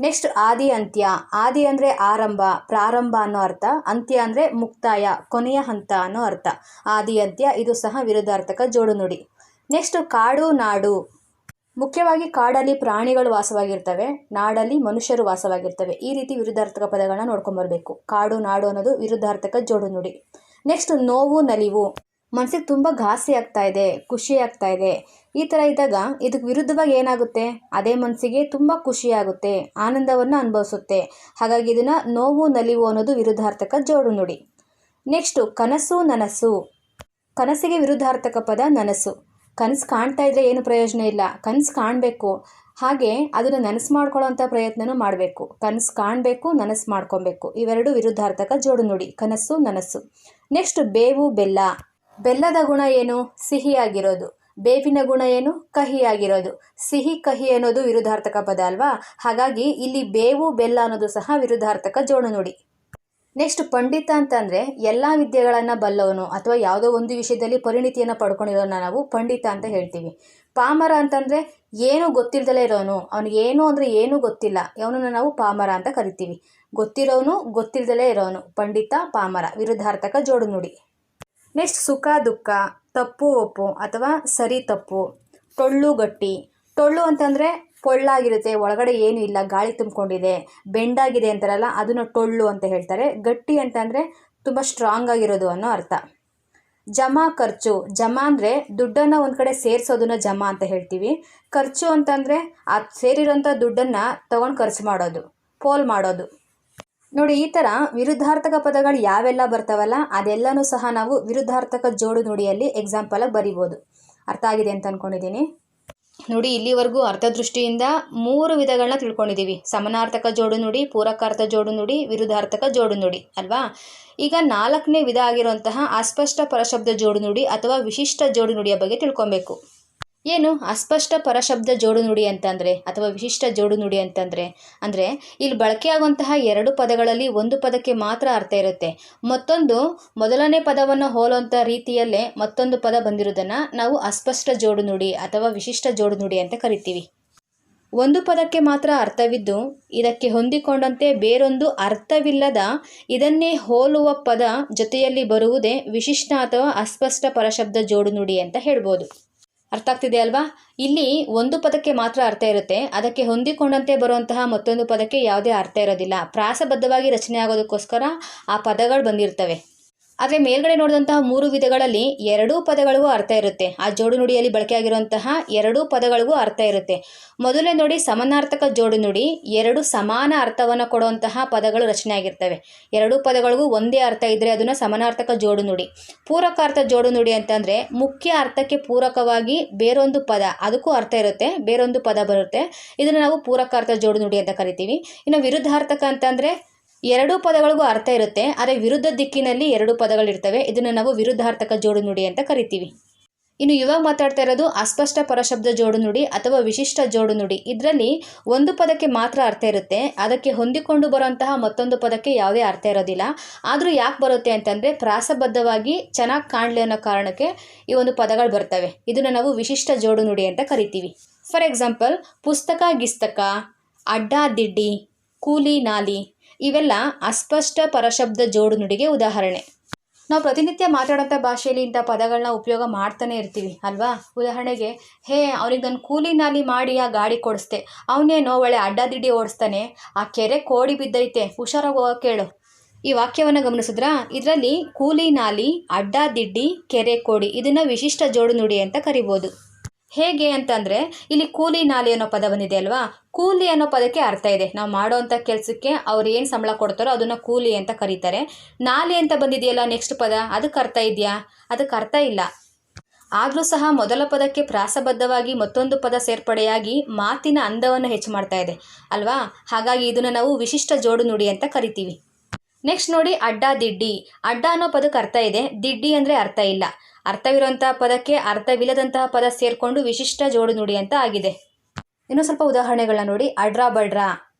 ನೆಕ್ಸ್ಟ್ ಆದಿ, ಅಂತ್ಯ. ಆದಿ ಅಂದರೆ ಆರಂಭ, ಪ್ರಾರಂಭ ಅನ್ನೋ ಅರ್ಥ. ಅಂತ್ಯ ಅಂದರೆ ಮುಕ್ತಾಯ, ಕೊನೆಯ ಹಂತ ಅನ್ನೋ ಅರ್ಥ. ಆದಿ, ಅಂತ್ಯ, ಇದು ಸಹ ವಿರುದ್ಧಾರ್ಥಕ ಜೋಡುನುಡಿ. ನೆಕ್ಸ್ಟ್ ಕಾಡು, ನಾಡು. ಮುಖ್ಯವಾಗಿ ಕಾಡಲ್ಲಿ ಪ್ರಾಣಿಗಳು ವಾಸವಾಗಿರ್ತವೆ, ನಾಡಲ್ಲಿ ಮನುಷ್ಯರು ವಾಸವಾಗಿರ್ತವೆ. ಈ ರೀತಿ ವಿರುದ್ಧಾರ್ಥಕ ಪದಗಳನ್ನ ನೋಡ್ಕೊಂಬರ್ಬೇಕು ಕಾಡು, ನಾಡು ಅನ್ನೋದು ವಿರುದ್ಧಾರ್ಥಕ ಜೋಡು ನುಡಿ. ನೆಕ್ಸ್ಟ್ ನೋವು, ನಲಿವು. ಮನಸ್ಸಿಗೆ ತುಂಬ ಘಾಸಿ ಆಗ್ತಾ ಇದೆ, ಖುಷಿ ಆಗ್ತಾ ಇದೆ. ಈ ಥರ ಇದ್ದಾಗ ಇದಕ್ಕೆ ವಿರುದ್ಧವಾಗಿ ಏನಾಗುತ್ತೆ? ಅದೇ ಮನಸ್ಸಿಗೆ ತುಂಬ ಖುಷಿಯಾಗುತ್ತೆ ಆನಂದವನ್ನು ಅನುಭವಿಸುತ್ತೆ. ಹಾಗಾಗಿ ಇದನ್ನು ನೋವು, ನಲಿವು ಅನ್ನೋದು ವಿರುದ್ಧಾರ್ಥಕ ಜೋಡು ನುಡಿ. ನೆಕ್ಸ್ಟು ಕನಸು, ನನಸು. ಕನಸಿಗೆ ವಿರುದ್ಧಾರ್ಥಕ ಪದ ನನಸು. ಕನಸು ಕಾಣ್ತಾ ಇದ್ರೆ ಏನು ಪ್ರಯೋಜನ ಇಲ್ಲ. ಕನಸು ಕಾಣಬೇಕು. ಹಾಗೆ ಅದನ್ನು ನನಸು ಮಾಡ್ಕೊಳ್ಳೋಂಥ ಪ್ರಯತ್ನನೂ ಮಾಡಬೇಕು. ಕನಸು ಕಾಣಬೇಕು, ನನಸು ಮಾಡ್ಕೊಬೇಕು. ಇವೆರಡು ವಿರುದ್ಧಾರ್ಥಕ ಜೋಡು ನುಡಿ. ಕನಸು ನನಸು ನೆಕ್ಸ್ಟ್ ಬೇವು, ಬೆಲ್ಲ. ಬೆಲ್ಲದ ಗುಣ ಏನು? ಸಿಹಿಯಾಗಿರೋದು. ಬೇವಿನ ಗುಣ ಏನು? ಕಹಿಯಾಗಿರೋದು. ಸಿಹಿ, ಕಹಿ ಅನ್ನೋದು ವಿರುದ್ಧಾರ್ಥಕ ಪದ ಅಲ್ವಾ? ಹಾಗಾಗಿ ಇಲ್ಲಿ ಬೇವು, ಬೆಲ್ಲ ಅನ್ನೋದು ಸಹ ವಿರುದ್ಧಾರ್ಥಕ ಜೋಡು ನುಡಿ. ನೆಕ್ಸ್ಟ್ ಪಂಡಿತ ಅಂತಂದರೆ ಎಲ್ಲ ವಿದ್ಯೆಗಳನ್ನು ಬಲ್ಲವನು ಅಥವಾ ಯಾವುದೋ ಒಂದು ವಿಷಯದಲ್ಲಿ ಪರಿಣಿತಿಯನ್ನು ಪಡ್ಕೊಂಡಿರೋನ ನಾವು ಪಂಡಿತ ಅಂತ ಹೇಳ್ತೀವಿ. ಪಾಮರ ಅಂತಂದರೆ ಏನು ಗೊತ್ತಿಲ್ಲದಲೇ ಇರೋನು, ಅವನಿಗೆ ಏನು ಅಂದರೆ ಏನೂ ಗೊತ್ತಿಲ್ಲ ಅವನನ್ನು ನಾವು ಪಾಮರ ಅಂತ ಕರಿತೀವಿ. ಗೊತ್ತಿರೋನು ಗೊತ್ತಿಲ್ಲದಲೇ ಇರೋನು, ಪಂಡಿತ ಪಾಮರ, ವಿರುದ್ಧಾರ್ಥಕ ಜೋಡು ನುಡಿ ನೆಕ್ಸ್ಟ್ ಸುಖ, ದುಃಖ, ತಪ್ಪು ಒಪ್ಪು ಅಥವಾ ಸರಿ ತಪ್ಪು ಟೊಳ್ಳು ಗಟ್ಟಿ. ಟೊಳ್ಳು ಅಂತಂದರೆ ಪೊಳ್ಳಾಗಿರುತ್ತೆ ಒಳಗಡೆ ಏನೂ ಇಲ್ಲ, ಗಾಳಿ ತುಂಬಿಕೊಂಡಿದೆ, ಬೆಂಡಾಗಿದೆ ಅಂತಾರಲ್ಲ, ಅದನ್ನು ಟೊಳ್ಳು ಅಂತ ಹೇಳ್ತಾರೆ. ಗಟ್ಟಿ ಅಂತಂದರೆ ತುಂಬ ಸ್ಟ್ರಾಂಗ್ ಆಗಿರೋದು ಅನ್ನೋ ಅರ್ಥ. ಜಮಾ ಖರ್ಚು, ಜಮಾ ಅಂದರೆ ದುಡ್ಡನ್ನು ಒಂದು ಕಡೆ ಸೇರಿಸೋದನ್ನ ಜಮಾ ಅಂತ ಹೇಳ್ತೀವಿ. ಖರ್ಚು ಅಂತಂದರೆ ಆ ಸೇರಿರೋಂಥ ದುಡ್ಡನ್ನು ತೊಗೊಂಡು ಖರ್ಚು ಮಾಡೋದು, ಪೋಲ್ ಮಾಡೋದು. ನೋಡಿ, ಈ ಥರ ವಿರುದ್ಧಾರ್ಥಕ ಪದಗಳು ಯಾವೆಲ್ಲ ಬರ್ತಾವಲ್ಲ, ಅದೆಲ್ಲನೂ ಸಹ ನಾವು ವಿರುದ್ಧಾರ್ಥಕ ಜೋಡು ನುಡಿಯಲ್ಲಿ ಎಕ್ಸಾಂಪಲಾಗಿ ಬರಿಬೋದು. ಅರ್ಥ ಆಗಿದೆ ಅಂತ ಅಂದ್ಕೊಂಡಿದ್ದೀನಿ ನೋಡಿ ಇಲ್ಲಿವರೆಗೂ ಅರ್ಥದೃಷ್ಟಿಯಿಂದ ಮೂರು ವಿಧಗಳನ್ನ ತಿಳ್ಕೊಂಡಿದ್ದೀವಿ ಸಮನಾರ್ಥಕ ಜೋಡು ನುಡಿ, ಪೂರಕಾರ್ಥ ಜೋಡು ನುಡಿ, ವಿರುದ್ಧಾರ್ಥಕ ಜೋಡು ನುಡಿ, ಅಲ್ವಾ? ಈಗ ನಾಲ್ಕನೇ ವಿಧ ಆಗಿರುವಂತಹ ಅಸ್ಪಷ್ಟ ಪರಶಬ್ದ ಜೋಡು ನುಡಿ ಅಥವಾ ವಿಶಿಷ್ಟ ಜೋಡು ನುಡಿಯ ಬಗ್ಗೆ ತಿಳ್ಕೊಬೇಕು. ಏನು ಅಸ್ಪಷ್ಟ ಪರಶಬ್ದ ಜೋಡು ನುಡಿ ಅಂತಂದರೆ ಅಥವಾ ವಿಶಿಷ್ಟ ಜೋಡು ನುಡಿ ಅಂತಂದರೆ ಅಂದರೆ ಇಲ್ಲಿ ಬಳಕೆಯಾಗುವಂತಹ ಎರಡು ಪದಗಳಲ್ಲಿ ಒಂದು ಪದಕ್ಕೆ ಮಾತ್ರ ಅರ್ಥ ಇರುತ್ತೆ. ಮತ್ತೊಂದು ಮೊದಲನೇ ಪದವನ್ನು ಹೋಲುವಂಥ ರೀತಿಯಲ್ಲೇ ಮತ್ತೊಂದು ಪದ ಬಂದಿರೋದನ್ನು ನಾವು ಅಸ್ಪಷ್ಟ ಜೋಡು ನುಡಿ ಅಥವಾ ವಿಶಿಷ್ಟ ಜೋಡು ನುಡಿ ಅಂತ ಕರಿತೀವಿ. ಒಂದು ಪದಕ್ಕೆ ಮಾತ್ರ ಅರ್ಥವಿದ್ದು ಇದಕ್ಕೆ ಹೊಂದಿಕೊಂಡಂತೆ ಬೇರೊಂದು ಅರ್ಥವಿಲ್ಲದ ಇದನ್ನೇ ಹೋಲುವ ಪದ ಜೊತೆಯಲ್ಲಿ ಬರುವುದೇ ವಿಶಿಷ್ಟ ಅಥವಾ ಅಸ್ಪಷ್ಟ ಪರಶಬ್ದ ಜೋಡು ನುಡಿ ಅಂತ ಹೇಳ್ಬೋದು. ಅರ್ಥ ಆಗ್ತಿದೆ ಅಲ್ವಾ? ಇಲ್ಲಿ ಒಂದು ಪದಕ್ಕೆ ಮಾತ್ರ ಅರ್ಥ ಇರುತ್ತೆ. ಅದಕ್ಕೆ ಹೊಂದಿಕೊಂಡಂತೆ ಬರುವಂತಹ ಮತ್ತೊಂದು ಪದಕ್ಕೆ ಯಾವುದೇ ಅರ್ಥ ಇರೋದಿಲ್ಲ. ಪ್ರಾಸಬದ್ಧವಾಗಿ ರಚನೆ ಆಗೋದಕ್ಕೋಸ್ಕರ ಆ ಪದಗಳು ಬಂದಿರ್ತವೆ. ಆದರೆ ಮೇಲ್ಗಡೆ ನೋಡಿದಂತಹ ಮೂರು ವಿಧಗಳಲ್ಲಿ ಎರಡೂ ಪದಗಳಿಗೂ ಅರ್ಥ ಇರುತ್ತೆ. ಆ ಜೋಡು ನುಡಿಯಲ್ಲಿ ಬಳಕೆಯಾಗಿರುವಂತಹ ಎರಡೂ ಪದಗಳಿಗೂ ಅರ್ಥ ಇರುತ್ತೆ. ಮೊದಲನೇ ನೋಡಿ ಸಮಾನಾರ್ಥಕ ಜೋಡು ನುಡಿ ಎರಡು ಸಮಾನ ಅರ್ಥವನ್ನು ಕೊಡುವಂತಹ ಪದಗಳು ರಚನೆ ಆಗಿರ್ತವೆ. ಎರಡೂ ಪದಗಳಿಗೂ ಒಂದೇ ಅರ್ಥ ಇದ್ದರೆ ಅದನ್ನು ಸಮನಾರ್ಥಕ ಜೋಡು ನುಡಿ. ಪೂರಕಾರ್ಥ ಜೋಡು ನುಡಿ ಅಂತಂದರೆ ಮುಖ್ಯ ಅರ್ಥಕ್ಕೆ ಪೂರಕವಾಗಿ ಬೇರೊಂದು ಪದ, ಅದಕ್ಕೂ ಅರ್ಥ ಇರುತ್ತೆ, ಬೇರೊಂದು ಪದ ಬರುತ್ತೆ. ಇದನ್ನು ನಾವು ಪೂರಕಾರ್ಥ ಜೋಡು ನುಡಿ ಅಂತ ಕರಿತೀವಿ. ಇನ್ನು ವಿರುದ್ಧಾರ್ಥಕ ಅಂತಂದರೆ ಎರಡೂ ಪದಗಳಿಗೂ ಅರ್ಥ ಇರುತ್ತೆ, ಆದರೆ ವಿರುದ್ಧ ದಿಕ್ಕಿನಲ್ಲಿ ಎರಡು ಪದಗಳಿರ್ತವೆ. ಇದನ್ನು ನಾವು ವಿರುದ್ಧಾರ್ಥಕ ಜೋಡು ನುಡಿ ಅಂತ ಕರಿತೀವಿ. ಇನ್ನು ಇವಾಗ ಮಾತಾಡ್ತಾ ಇರೋದು ಅಸ್ಪಷ್ಟ ಪರಶಬ್ದ ಜೋಡು ನುಡಿ ಅಥವಾ ವಿಶಿಷ್ಟ ಜೋಡು ನುಡಿ. ಇದರಲ್ಲಿ ಒಂದು ಪದಕ್ಕೆ ಮಾತ್ರ ಅರ್ಥ ಇರುತ್ತೆ, ಅದಕ್ಕೆ ಹೊಂದಿಕೊಂಡು ಬರುವಂತಹ ಮತ್ತೊಂದು ಪದಕ್ಕೆ ಯಾವುದೇ ಅರ್ಥ ಇರೋದಿಲ್ಲ. ಆದರೂ ಯಾಕೆ ಬರುತ್ತೆ ಅಂತಂದರೆ ಪ್ರಾಸಬದ್ಧವಾಗಿ ಚೆನ್ನಾಗಿ ಕಾಣಲಿ ಅನ್ನೋ ಕಾರಣಕ್ಕೆ ಈ ಒಂದು ಪದಗಳು ಬರ್ತವೆ. ಇದನ್ನು ನಾವು ವಿಶಿಷ್ಟ ಜೋಡು ನುಡಿ ಅಂತ ಕರಿತೀವಿ. ಫಾರ್ ಎಕ್ಸಾಂಪಲ್, ಪುಸ್ತಕ ಗಿಸ್ತಕ, ಅಡ್ಡ ದಿಡ್ಡಿ, ಕೂಲಿ ನಾಲಿ ಇವೆಲ್ಲ ಅಸ್ಪಷ್ಟ ಪರಶಬ್ದ ಜೋಡು ನುಡಿಗೆ ಉದಾಹರಣೆ. ನಾವು ಪ್ರತಿನಿತ್ಯ ಮಾತಾಡೋಂಥ ಭಾಷೆಯಲ್ಲಿ ಇಂಥ ಪದಗಳನ್ನ ಉಪಯೋಗ ಮಾಡ್ತಾನೆ ಇರ್ತೀವಿ, ಅಲ್ವಾ? ಉದಾಹರಣೆಗೆ, ಹೇ, ಅವ್ನಿಗೆ ನಾನು ಕೂಲಿ ಮಾಡಿ ಆ ಗಾಡಿ ಕೊಡಿಸ್ದೆ. ಅವನೇನೋ ಒಳ್ಳೆ ಅಡ್ಡಾದಿಡ್ಡಿ ಓಡಿಸ್ತಾನೆ. ಆ ಕೆರೆ ಕೋಡಿ ಬಿದ್ದೈತೆ. ಹುಷಾರಾಗಿ ಹೋಗೋ ಕೇಳು. ಈ ವಾಕ್ಯವನ್ನು ಗಮನಿಸಿದ್ರ? ಇದರಲ್ಲಿ ಕೂಲಿ ನಾಲಿ ಅಡ್ಡಾದಿಡ್ಡಿ, ಕೆರೆ ಕೋಡಿ ಇದನ್ನು ವಿಶಿಷ್ಟ ಜೋಡು ನುಡಿ ಅಂತ ಕರಿಬೋದು. ಹೇಗೆ ಅಂತಂದರೆ, ಇಲ್ಲಿ ಕೂಲಿ ನಾಲಿ ಅನ್ನೋ ಪದ ಬಂದಿದೆ ಅಲ್ವಾ? ಕೂಲಿ ಅನ್ನೋ ಪದಕ್ಕೆ ಅರ್ಥ ಇದೆ. ನಾವು ಮಾಡೋವಂಥ ಕೆಲಸಕ್ಕೆ ಅವ್ರು ಏನು ಸಂಬಳ ಕೊಡ್ತಾರೋ ಅದನ್ನು ಕೂಲಿ ಅಂತ ಕರೀತಾರೆ. ನಾಲಿ ಅಂತ ಬಂದಿದೆಯಲ್ಲ ನೆಕ್ಸ್ಟ್ ಪದ, ಅದಕ್ಕೆ ಅರ್ಥ ಇದೆಯಾ? ಅದಕ್ಕೆ ಅರ್ಥ ಇಲ್ಲ. ಆದರೂ ಸಹ ಮೊದಲ ಪದಕ್ಕೆ ಪ್ರಾಸಬದ್ಧವಾಗಿ ಮತ್ತೊಂದು ಪದ ಸೇರ್ಪಡೆಯಾಗಿ ಮಾತಿನ ಅಂದವನ್ನು ಹೆಚ್ಚು ಮಾಡ್ತಾ ಇದೆ. ಅಲ್ವಾ? ಹಾಗಾಗಿ ಇದನ್ನು ನಾವು ವಿಶಿಷ್ಟ ಜೋಡು ನುಡಿ ಅಂತ ಕರಿತೀವಿ. ನೆಕ್ಸ್ಟ್ ನೋಡಿ ಅಡ್ಡ ದಿಡ್ಡಿ. ಅಡ್ಡ ಅನ್ನೋ ಪದಕ್ಕೆ ಅರ್ಥ ಇದೆ. ದಿಡ್ಡಿ ಅಂದರೆ ಅರ್ಥ ಇಲ್ಲ. ಅರ್ಥವಿರುವಂತಹ ಪದಕ್ಕೆ ಅರ್ಥವಿಲ್ಲದಂತಹ ಪದ ಸೇರಿಕೊಂಡು ವಿಶಿಷ್ಟ ಜೋಡು ನುಡಿ ಅಂತ ಆಗಿದೆ. ಇನ್ನೂ ಸ್ವಲ್ಪ ಉದಾಹರಣೆಗಳನ್ನ ನೋಡಿ. ಅಡ್ರ ಬಡ್ರ,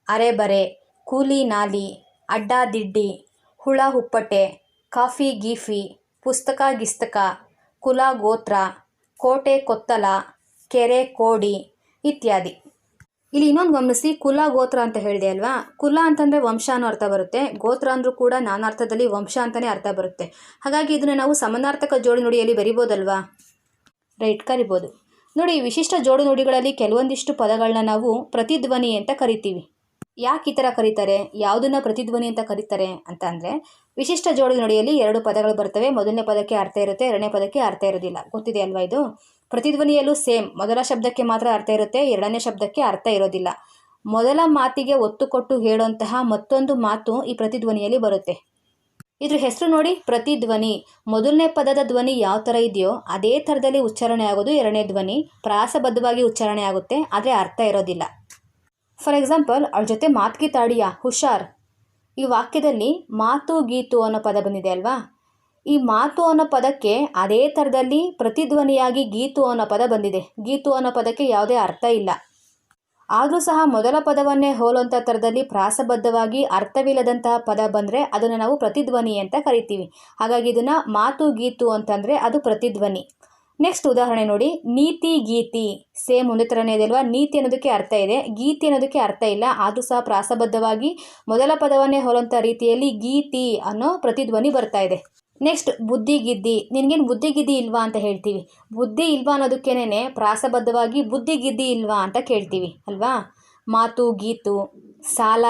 ಅರೆ ಬರೆ, ಕೂಲಿ ನಾಲಿ, ಅಡ್ಡ ದಿಡ್ಡಿ, ಹುಳ ಹುಪ್ಪಟೆ, ಕಾಫಿ ಗೀಫಿ, ಪುಸ್ತಕ ಗಿಸ್ತಕ, ಕುಲ ಗೋತ್ರ, ಕೋಟೆ ಕೊತ್ತಲ, ಕೆರೆ ಕೋಡಿ ಇತ್ಯಾದಿ. ಇಲ್ಲಿ ಇನ್ನೊಂದು ಗಮನಿಸಿ ಕುಲ, ಗೋತ್ರ ಅಂತ ಹೇಳಿದೆ ಅಲ್ವಾ? ಕುಲ ಅಂತಂದರೆ ವಂಶ ಅನ್ನೋ ಅರ್ಥ ಬರುತ್ತೆ. ಗೋತ್ರ ಅಂದರೂ ಕೂಡ ನಾನಾರ್ಥದಲ್ಲಿ ವಂಶ ಅಂತಲೇ ಅರ್ಥ ಬರುತ್ತೆ. ಹಾಗಾಗಿ ಇದನ್ನು ನಾವು ಸಮನಾರ್ಥಕ ಜೋಡಿ ನುಡಿಯಲ್ಲಿ ಬರಿಬೋದಲ್ವಾ? ರೈಟ್, ಕರಿಬೋದು. ನೋಡಿ ವಿಶಿಷ್ಟ ಜೋಡು ನುಡಿಗಳಲ್ಲಿ ಕೆಲವೊಂದಿಷ್ಟು ಪದಗಳನ್ನ ನಾವು ಪ್ರತಿಧ್ವನಿ ಅಂತ ಕರಿತೀವಿ. ಯಾಕೆ ಈ ಥರ ಕರೀತಾರೆ? ಯಾವುದನ್ನ ಪ್ರತಿಧ್ವನಿ ಅಂತ ಕರೀತಾರೆ ಅಂತ ಅಂದರೆ, ವಿಶಿಷ್ಟ ಜೋಡಿ ನುಡಿಯಲ್ಲಿ ಎರಡು ಪದಗಳು ಬರ್ತವೆ. ಮೊದಲನೇ ಪದಕ್ಕೆ ಅರ್ಥ ಇರುತ್ತೆ, ಎರಡನೇ ಪದಕ್ಕೆ ಅರ್ಥ ಇರೋದಿಲ್ಲ. ಗೊತ್ತಿದೆ ಅಲ್ವಾ ಇದು? ಪ್ರತಿಧ್ವನಿಯಲ್ಲೂ ಸೇಮ್. ಮೊದಲ ಶಬ್ದಕ್ಕೆ ಮಾತ್ರ ಅರ್ಥ ಇರುತ್ತೆ, ಎರಡನೇ ಶಬ್ದಕ್ಕೆ ಅರ್ಥ ಇರೋದಿಲ್ಲ. ಮೊದಲ ಮಾತಿಗೆ ಒತ್ತು ಕೊಟ್ಟು ಹೇಳುವಂತಹ ಮತ್ತೊಂದು ಮಾತು ಈ ಪ್ರತಿಧ್ವನಿಯಲ್ಲಿ ಬರುತ್ತೆ. ಇದ್ರ ಹೆಸರು ನೋಡಿ, ಪ್ರತಿಧ್ವನಿ. ಮೊದಲನೇ ಪದದ ಧ್ವನಿ ಯಾವ ಥರ ಇದೆಯೋ, ಅದೇ ಥರದಲ್ಲಿ ಉಚ್ಚಾರಣೆ ಆಗೋದು ಎರಡನೇ ಧ್ವನಿ. ಪ್ರಾಸಬದ್ಧವಾಗಿ ಉಚ್ಚಾರಣೆ ಆಗುತ್ತೆ, ಆದರೆ ಅರ್ಥ ಇರೋದಿಲ್ಲ. ಫಾರ್ ಎಕ್ಸಾಂಪಲ್ ಅವ್ರ ಜೊತೆ ಮಾತ್ಗೀತಾಡಿಯಾ ಹುಷಾರ್. ಈ ವಾಕ್ಯದಲ್ಲಿ ಮಾತು ಗೀತು ಅನ್ನೋ ಪದ ಬಂದಿದೆ ಅಲ್ವಾ? ಈ ಮಾತು ಅನ್ನೋ ಪದಕ್ಕೆ ಅದೇ ಥರದಲ್ಲಿ ಪ್ರತಿಧ್ವನಿಯಾಗಿ ಗೀತು ಅನ್ನೋ ಪದ ಬಂದಿದೆ. ಗೀತು ಅನ್ನೋ ಪದಕ್ಕೆ ಯಾವುದೇ ಅರ್ಥ ಇಲ್ಲ. ಆದರೂ ಸಹ ಮೊದಲ ಪದವನ್ನೇ ಹೋಲುವಂಥ ಥರದಲ್ಲಿ ಪ್ರಾಸಬದ್ಧವಾಗಿ ಅರ್ಥವಿಲ್ಲದಂತಹ ಪದ ಬಂದರೆ ಅದನ್ನು ನಾವು ಪ್ರತಿಧ್ವನಿ ಅಂತ ಕರಿತೀವಿ. ಹಾಗಾಗಿ ಇದನ್ನು ಮಾತು ಗೀತು ಅಂತಂದರೆ ಅದು ಪ್ರತಿಧ್ವನಿ. ನೆಕ್ಸ್ಟ್ ಉದಾಹರಣೆ ನೋಡಿ. ನೀತಿ ಗೀತಿ. ಸೇಮ್ ಒಂದೇ ಥರನೇ ಇದೆ ಅಲ್ವಾ? ನೀತಿ ಅನ್ನೋದಕ್ಕೆ ಅರ್ಥ ಇದೆ. ಗೀತಿ ಅನ್ನೋದಕ್ಕೆ ಅರ್ಥ ಇಲ್ಲ. ಆದರೂ ಸಹ ಪ್ರಾಸಬದ್ಧವಾಗಿ ಮೊದಲ ಪದವನ್ನೇ ಹೋಲುವಂಥ ರೀತಿಯಲ್ಲಿ ಗೀತಿ ಅನ್ನೋ ಪ್ರತಿಧ್ವನಿ ಬರ್ತಾ ಇದೆ. ನೆಕ್ಸ್ಟ್ ಬುದ್ಧಿ ಗಿದ್ದಿ. ನಿನಗೇನು ಬುದ್ಧಿ ಗಿದ್ದಿ ಇಲ್ವಾ ಅಂತ ಹೇಳ್ತೀವಿ. ಬುದ್ಧಿ ಇಲ್ವಾ ಅನ್ನೋದಕ್ಕೇನೆ ಪ್ರಾಸಬದ್ಧವಾಗಿ ಬುದ್ಧಿ ಗಿದ್ದಿ ಇಲ್ವಾ ಅಂತ ಕೇಳ್ತೀವಿ, ಅಲ್ವಾ? ಮಾತು, ಗೀತು ಸಾಲ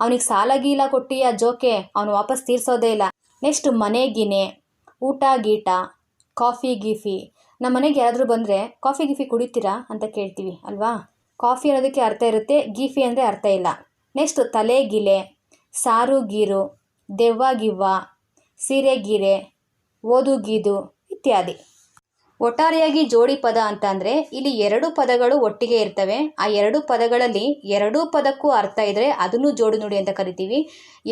ಅವನಿಗೆ ಸಾಲ ಕೊಟ್ಟಿಯ ಜೋಕೆ ಅವನು ವಾಪಸ್ ತೀರ್ಸೋದೇ ಇಲ್ಲ. ನೆಕ್ಸ್ಟ್ ಮನೆ ಗಿನೆ, ಊಟ, ಗೀಟ, ಕಾಫಿ, ಗೀಫಿ. ನಮ್ಮ ಮನೆಗೆ ಯಾರಾದರೂ ಬಂದರೆ ಕಾಫಿ, ಗೀಫಿ ಕುಡಿತೀರಾ ಅಂತ ಕೇಳ್ತೀವಿ, ಅಲ್ವಾ? ಕಾಫಿ ಅನ್ನೋದಕ್ಕೆ ಅರ್ಥ ಇರುತ್ತೆ, ಗೀಫಿ ಅಂದರೆ ಅರ್ಥ ಇಲ್ಲ. ನೆಕ್ಸ್ಟ್ ತಲೆ ಗಿಲೆ, ಸಾರು, ಗೀರು, ದೆವ್ವ, ಗಿವ್ವ. ಸೀರೆ ಗೀರೆ ಓದು ಗೀದು ಇತ್ಯಾದಿ. ಒಟ್ಟಾರೆಯಾಗಿ ಜೋಡಿ ಪದ ಅಂತ ಅಂದರೆ ಇಲ್ಲಿ ಎರಡು ಪದಗಳು ಒಟ್ಟಿಗೆ ಇರ್ತವೆ. ಆ ಎರಡು ಪದಗಳಲ್ಲಿ ಎರಡೂ ಪದಕ್ಕೂ ಅರ್ಥ ಇದ್ದರೆ ಅದನ್ನು ಜೋಡು ನುಡಿ ಅಂತ ಕರಿತೀವಿ.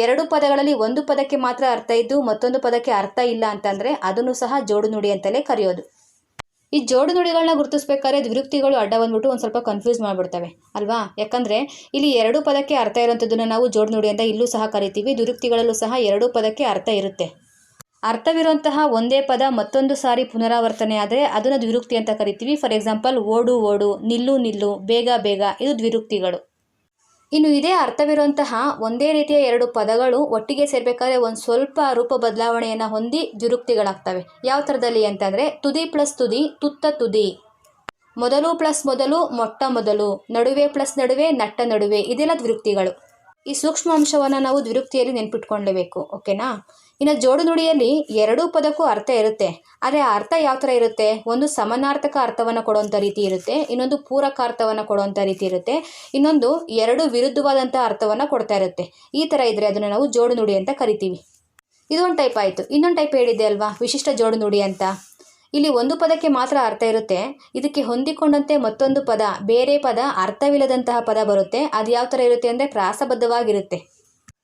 ಎರಡು ಪದಗಳಲ್ಲಿ ಒಂದು ಪದಕ್ಕೆ ಮಾತ್ರ ಅರ್ಥ ಇದ್ದು ಮತ್ತೊಂದು ಪದಕ್ಕೆ ಅರ್ಥ ಇಲ್ಲ ಅಂತಂದರೆ ಅದನ್ನು ಸಹ ಜೋಡು ನುಡಿ ಅಂತಲೇ ಕರೆಯೋದು. ಈ ಜೋಡು ನುಡಿಗಳನ್ನ ಗುರುತಿಸ್ಬೇಕಾದ್ರೆ ದ್ವಿರುಕ್ತಿಗಳು ಅಡ್ಡ ಬಂದ್ಬಿಟ್ಟು ಒಂದು ಸ್ವಲ್ಪ ಕನ್ಫ್ಯೂಸ್ ಮಾಡಿಬಿಡ್ತವೆ. ಅಲ್ವಾ? ಯಾಕಂದರೆ ಇಲ್ಲಿ ಎರಡು ಪದಕ್ಕೆ ಅರ್ಥ ಇರೋಂಥದ್ದನ್ನು ನಾವು ಜೋಡು ನುಡಿ ಅಂತ ಇಲ್ಲೂ ಸಹ ಕರಿತೀವಿ ದ್ವಿರುಕ್ತಿಗಳಲ್ಲೂ ಸಹ ಎರಡು ಪದಕ್ಕೆ ಅರ್ಥ ಇರುತ್ತೆ. ಅರ್ಥವಿರುವಂತಹ ಒಂದೇ ಪದ ಮತ್ತೊಂದು ಸಾರಿ ಪುನರಾವರ್ತನೆ ಆದರೆ ಅದನ್ನು ದ್ವಿರುಕ್ತಿ ಅಂತ ಕರಿತೀವಿ. ಫಾರ್ ಎಕ್ಸಾಂಪಲ್ ಓಡು ಓಡು, ನಿಲ್ಲು ನಿಲ್ಲು, ಬೇಗ ಬೇಗ, ಇದು ದ್ವಿರುಕ್ತಿಗಳು. ಇನ್ನು ಇದೇ ಅರ್ಥವಿರುವಂತಹ ಒಂದೇ ರೀತಿಯ ಎರಡು ಪದಗಳು ಒಟ್ಟಿಗೆ ಸೇರಬೇಕಾದ್ರೆ ಒಂದು ಸ್ವಲ್ಪ ರೂಪ ಬದಲಾವಣೆಯನ್ನು ಹೊಂದಿ ಜುರುಕ್ತಿಗಳಾಗ್ತವೆ ಯಾವ ಥರದಲ್ಲಿ ಅಂತಂದರೆ, ತುದಿ ಪ್ಲಸ್ ತುದಿ, ತುತ್ತ ತುದಿ. ಮೊದಲು ಪ್ಲಸ್ ಮೊದಲು, ಮೊಟ್ಟ ಮೊದಲು. ನಡುವೆ ಪ್ಲಸ್ ನಡುವೆ, ನಟ್ಟ ನಡುವೆ. ಇದೆಲ್ಲ ದ್ವಿರುಕ್ತಿಗಳು. ಈ ಸೂಕ್ಷ್ಮ ಅಂಶವನ್ನು ನಾವು ದ್ವಿರುಕ್ತಿಯಲ್ಲಿ ನೆನ್ಪಿಟ್ಕೊಳ್ಳೇಬೇಕು ಓಕೆನಾ? ಇನ್ನು ಜೋಡು ನುಡಿಯಲ್ಲಿ ಎರಡೂ ಪದಕ್ಕೂ ಅರ್ಥ ಇರುತ್ತೆ. ಆದರೆ ಅರ್ಥ ಯಾವ ಥರ ಇರುತ್ತೆ? ಒಂದು ಸಮನಾರ್ಥಕ ಅರ್ಥವನ್ನು ಕೊಡುವಂಥ ರೀತಿ ಇರುತ್ತೆ, ಇನ್ನೊಂದು ಪೂರಕ ಅರ್ಥವನ್ನು ಕೊಡುವಂಥ ರೀತಿ ಇರುತ್ತೆ, ಇನ್ನೊಂದು ಎರಡು ವಿರುದ್ಧವಾದಂಥ ಅರ್ಥವನ್ನು ಕೊಡ್ತಾ ಇರುತ್ತೆ. ಈ ಥರ ಇದ್ದರೆ ಅದನ್ನು ನಾವು ಜೋಡು ನುಡಿ ಅಂತ ಕರಿತೀವಿ. ಇದೊಂದು ಟೈಪ್ ಆಯಿತು. ಇನ್ನೊಂದು ಟೈಪ್ ಹೇಳಿದೆ ಅಲ್ವಾ? ವಿಶಿಷ್ಟ ಜೋಡು ನುಡಿ ಅಂತ. ಇಲ್ಲಿ ಒಂದು ಪದಕ್ಕೆ ಮಾತ್ರ ಅರ್ಥ ಇರುತ್ತೆ. ಇದಕ್ಕೆ ಹೊಂದಿಕೊಂಡಂತೆ ಮತ್ತೊಂದು ಪದ, ಬೇರೆ ಪದ, ಅರ್ಥವಿಲ್ಲದಂತಹ ಪದ ಬರುತ್ತೆ. ಅದು ಯಾವ ಥರ ಇರುತ್ತೆ ಅಂದರೆ ಪ್ರಾಸಬದ್ಧವಾಗಿರುತ್ತೆ.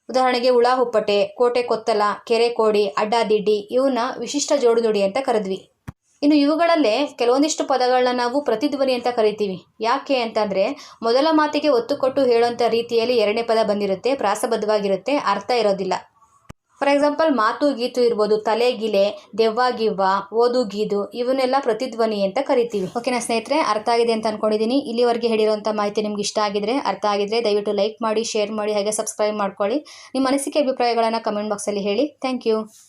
ಉದಾಹರಣೆಗೆ ಹುಳ, ಹುಪ್ಪಟೆ, ಕೋಟೆ, ಕೊತ್ತಲ, ಕೆರೆ ಕೋಡಿ ಅಡ್ಡಾದಿಡ್ಡಿ ಇವನ್ನ ವಿಶಿಷ್ಟ ಜೋಡು ನುಡಿ ಅಂತ ಕರೆದ್ವಿ. ಇನ್ನು ಇವುಗಳಲ್ಲೇ ಕೆಲವೊಂದಿಷ್ಟು ಪದಗಳನ್ನ ನಾವು ಪ್ರತಿಧ್ವನಿ ಅಂತ ಕರಿತೀವಿ. ಯಾಕೆ ಅಂತಂದರೆ ಮೊದಲ ಮಾತಿಗೆ ಒತ್ತು ಕೊಟ್ಟು ಹೇಳುವಂತ ರೀತಿಯಲ್ಲಿ ಎರಡನೇ ಪದ ಬಂದಿರುತ್ತೆ, ಪ್ರಾಸಬದ್ಧವಾಗಿರುತ್ತೆ, ಅರ್ಥ ಇರೋದಿಲ್ಲ. ಫಾರ್ ಎಕ್ಸಾಂಪಲ್ ಮಾತು ಗೀತು ಇರ್ಬೋದು ತಲೆಗಿಲೆ ದೆವ್ವ ಗಿವ್ವ, ಓದು ಗೀದು, ಇವನ್ನೆಲ್ಲ ಪ್ರತಿಧ್ವನಿ ಅಂತ ಕರಿತೀವಿ. ಓಕೆನಾ ಸ್ನೇಹಿತರೆ, ಅರ್ಥ ಆಗಿದೆ ಅಂತ ಅನ್ಕೊಂಡಿದ್ದೀನಿ ಇಲ್ಲಿವರೆಗೆ ಹೇಳಿರುವಂಥ ಮಾಹಿತಿ ನಿಮ್ಗೆ ಇಷ್ಟ ಆಗಿದ್ರೆ, ಅರ್ಥ ಆಗಿದ್ರೆ ದಯವಿಟ್ಟು ಲೈಕ್ ಮಾಡಿ ಶೇರ್ ಮಾಡಿ, ಹಾಗೆ ಸಬ್ಸ್ಕ್ರೈಬ್ ಮಾಡ್ಕೊಳ್ಳಿ. ನಿಮ್ಮ ಅನಿಸಿಕೆ, ಅಭಿಪ್ರಾಯಗಳನ್ನು ಕಮೆಂಟ್ ಬಾಕ್ಸಲ್ಲಿ ಹೇಳಿ. Thank you